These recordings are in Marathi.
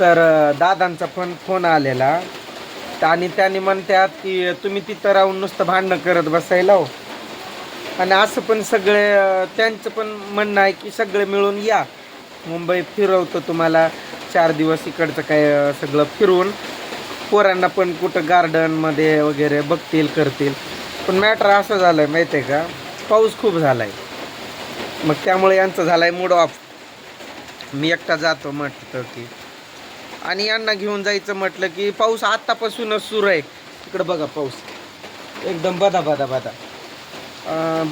तर दादांचा पण फोन आलेला. आणि त्याने म्हणतात की तुम्ही तिथं राहून नुसतं भांडणं करत बसायला हो. आणि असं पण सगळे त्यांचं पण म्हणणं आहे की सगळे मिळून या. मुंबई फिरवतो तुम्हाला. चार दिवस इकडचं काय सगळं फिरवून पोरांना पण कुठं गार्डनमध्ये वगैरे बघतील करतील. पण मॅटर असं झालं आहे माहिती आहे का? पाऊस खूप झाला आहे मग त्यामुळे यांचं झालं आहे मूड ऑफ मी एकटा जातो म्हटलं की आणि यांना घेऊन जायचं म्हटलं की पाऊस आत्तापासूनच सुरू आहे. इकडं बघा पाऊस. एकदम बदा बदा बदा.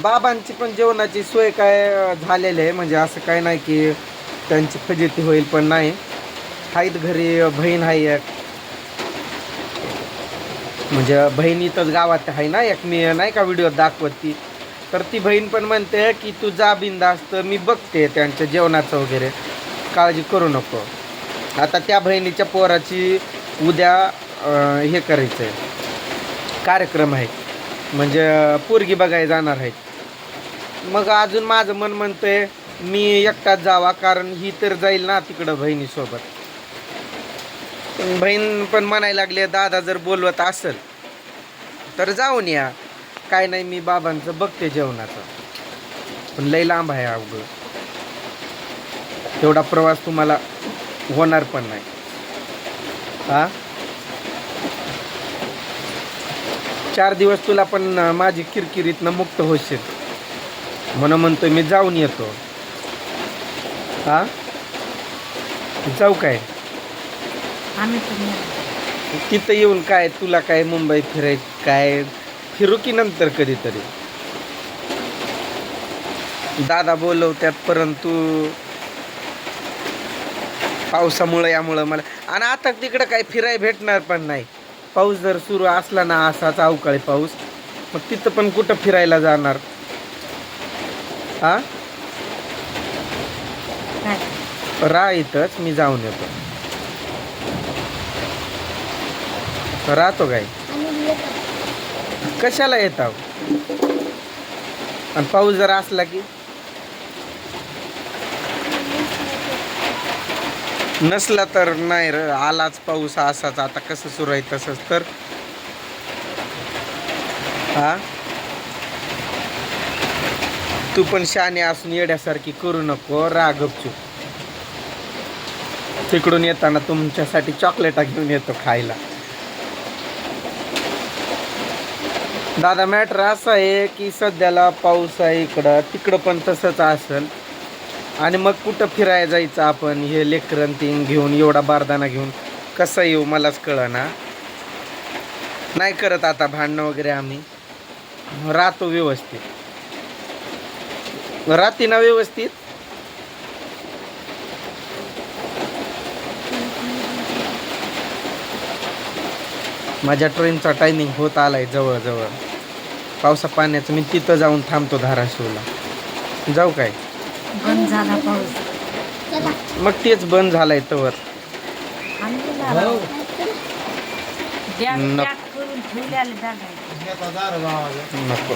बाबांची पण जेवणाची सोय काय झालेली आहे. म्हणजे असं काय नाही की त्यांची फजिती होईल पण नाही. आहेत घरी बहीण आहे एक. म्हणजे बहिणीतच गावात आहे ना एक. मी नाही का व्हिडिओ दाखवत. ती तर ती बहीण पण म्हणते की तू जा बिंदास्त मी बघते त्यांच्या जेवणाचं वगैरे. काळजी करू नको. आता त्या बहिणीच्या पोराची उद्या हे करायचं आहे कार्यक्रम आहे. म्हणजे पोरगी बघायला जाणार आहेत मग अजून माझं मन म्हणतंय मी एकटाच जावा कारण ही तर जाईल ना तिकडं बहिणीसोबत. पण बहीण पण म्हणायला लागली दादा जर बोलवत असेल तर जाऊन या. काय नाही मी बाबांचं बघते जेवणाचं. पण लई लांब आहे अवघड तेवढा प्रवास तुम्हाला होणार पण नाही. हा? चार दिवस तुला पण माझी किरकिरीतनं मुक्त होशील. म्हणून म्हणतोय मी जाऊन येतो. हा? जाऊ काय. तिथं येऊन काय तुला काय मुंबई फिराय काय फिरू की नंतर कधीतरी? दादा बोलवत्यात परंतु पावसामुळं यामुळं मला आणि आता तिकडं काय फिराय भेटणार पण नाही. पाऊस जर सुरू असला ना असाच अवकाळी पाऊस. मग तिथं पण कुठं फिरायला जाणार? हा राह इथंच मी जाऊन येतो. राहतो काय? कशाला येत आणि पाऊस जर असला की? नसला तर नाही र आलाच पाऊस असाच आता कसं सुरू आहे तसंच. तर हा? तू पण शाने असून येड्यासारखी करू नको रागपचू. तिकडून येताना तुमच्यासाठी चॉकलेटा घेऊन येतो खायला. दादा मॅटर असं आहे की सध्याला पाऊस आहे इकडं तिकडं पण तसंच असेल. आणि मग कुठं फिरायला जायचं आपण? हे लेकरन तीन घेऊन एवढा बारदाना घेऊन. कसं येऊ मलाच कळना. नाही करत आता भांडणं वगैरे आम्ही. राहतो व्यवस्थित. राहते ना व्यवस्थित? माझ्या ट्रेनचा टायमिंग होत आलाय जवळजवळ. पावसा पाण्याचं मी तिथं जाऊन थांबतो धाराशिवला. जाऊ काय? बंद झाला पाऊस. मग तेच बंद झालाय तवर. आम्ही गेलो. बॅग नको. पॅक करून ठेवलेले बॅग आहे. नको.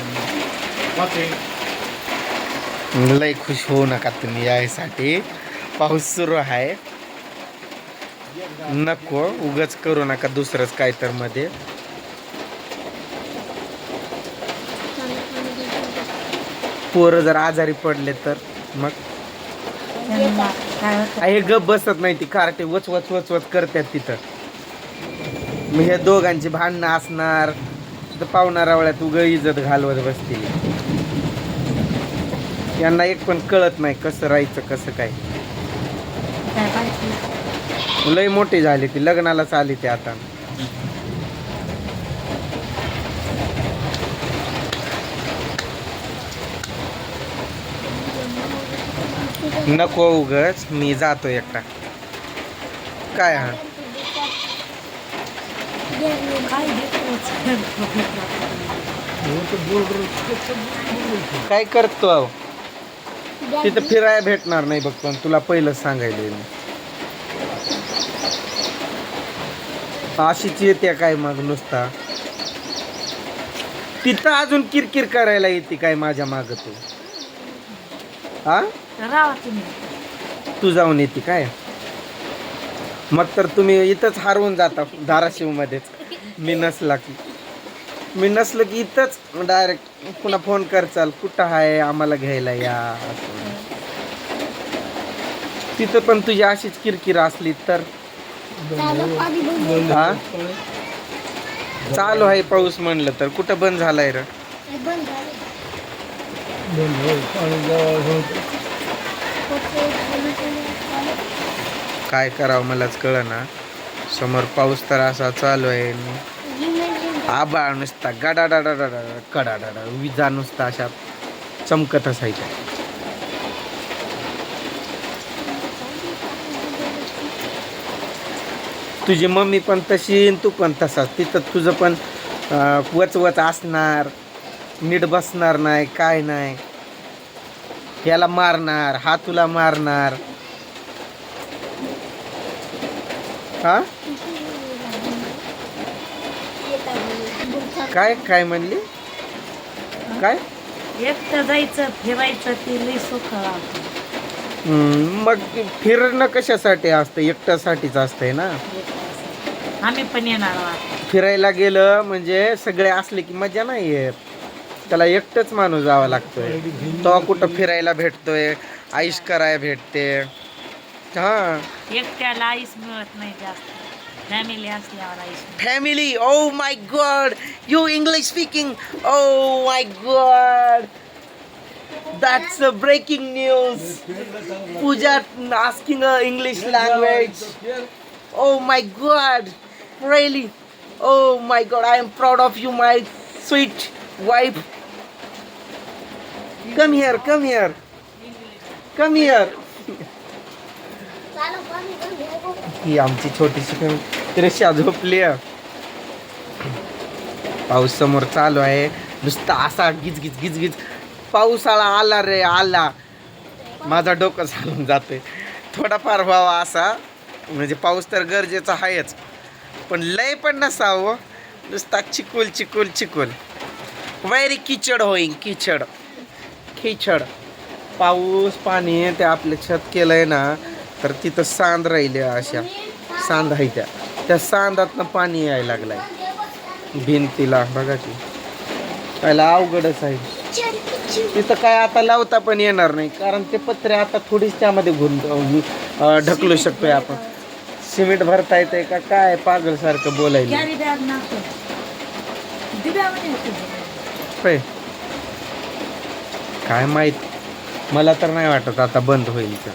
लय खुश होऊ नका तुम्ही यायसाठी. पाऊस सुरू आहे. नको उगच करू नका दुसरंच काय तर मध्ये. पोरं जर आजारी पडले तर? मग? त्यांना काय होतं? हे गप बसत नाही ती कार्टे वच वच वच वच करतात तिथं. मग हे दोघांची भांडणं असणार. तर पाहुणा रावळ्यात उग इज्जत घालवत बसतील. यांना एक पण कळत नाही कसं राहायचं कसं काय. काय पाहिजे लय मोठी झाली ती लग्नालाच आली ती आता. नको उगच मी जातो एकटा. काय हा? काय करतो अहो? तिथं फिरायला भेटणार नाही बघ पण तुला पहिलं सांगायला मी. अशीच येते काय मग नुसता? तिथं अजून किरकिर करायला येते काय माझ्या माग तू? हा? राहा तुम्ही. तू जाऊन येते काय? मग तर तुम्ही इथंच हरवून जाता धाराशिवमध्येच मी नसला की. मी नसलं की इथंच डायरेक्ट पुन्हा फोन करचाल कुठं आहे? आम्हाला घ्यायला या. असं. तिथं पण तुझी अशीच किरकिर असली तर. हा? चालू आहे पाऊस म्हणलं तर. कुठं बंद झालाय र? काय करावं मलाच कळना. समोर पाऊस तर असा चालू आहे. आबाळ नुसता गडाडाडाडा कडाडाडा विजा नुसता अशा चमकत असायच्या. तुझी मम्मी पण तशी तू पण तसाच. तिथं तुझं पण वचवच वच वच असणार. नीट बसणार नाही काय नाही. याला मारणार हा तुला मारणार. हा? काय काय म्हणली? काय? एकटं जायचं फिरायचं ते लई सुख मग फिरणं कशासाठी असतं? एकट्यासाठीच असतंय ना. आम्ही पण येणार आहोत फिरायला गेलं म्हणजे सगळे असले की मजा नाही येत. त्याला एकटंच माणूस जावा लागतोय तो कुठं फिरायला भेटतोय आईश करायला भेटते हा एकट्याला आईस मिळत नाही जास्त फॅमिली असल्यावर आईस मिळते. Family oh my god you English speaking oh my god that's a breaking news Puja asking a English language. Oh my god, really? Oh my god, I am proud of you, my sweet wife. Come here, come here, come here. ही आमची छोटीशी रिक्षा झोपली आहे. पाऊस समोर चालू आहे. नुसता असा गिज गिज गिज गिज. पावसाळा आला रे आला. माझा डोकं चालून जाते थोडाफार व्हावा असा. म्हणजे पाऊस तर गरजेचा आहेच. पण लय पण नसावं. नुसता चिकूल चिकूल चिकूल. वैरी किचड होईन किचड. खिचड. पाऊस पाणी ते आपलं छत केलंय ना तर तिथं सांद राहिले अशा. सांद आहे त्या त्या सांदातनं पाणी यायला लागलाय. भिंतीला बघा की. पहिला अवघडच आहे. तिथं काय आता लावता पण येणार नाही. कारण ते पत्रे आता थोडीच त्यामध्ये अं, ढकलू शकतोय आपण. सिमेंट भरता येते का काय? पागल सारखं बोलायला काय माहीत? मला तर नाही वाटत आता बंद होईल तर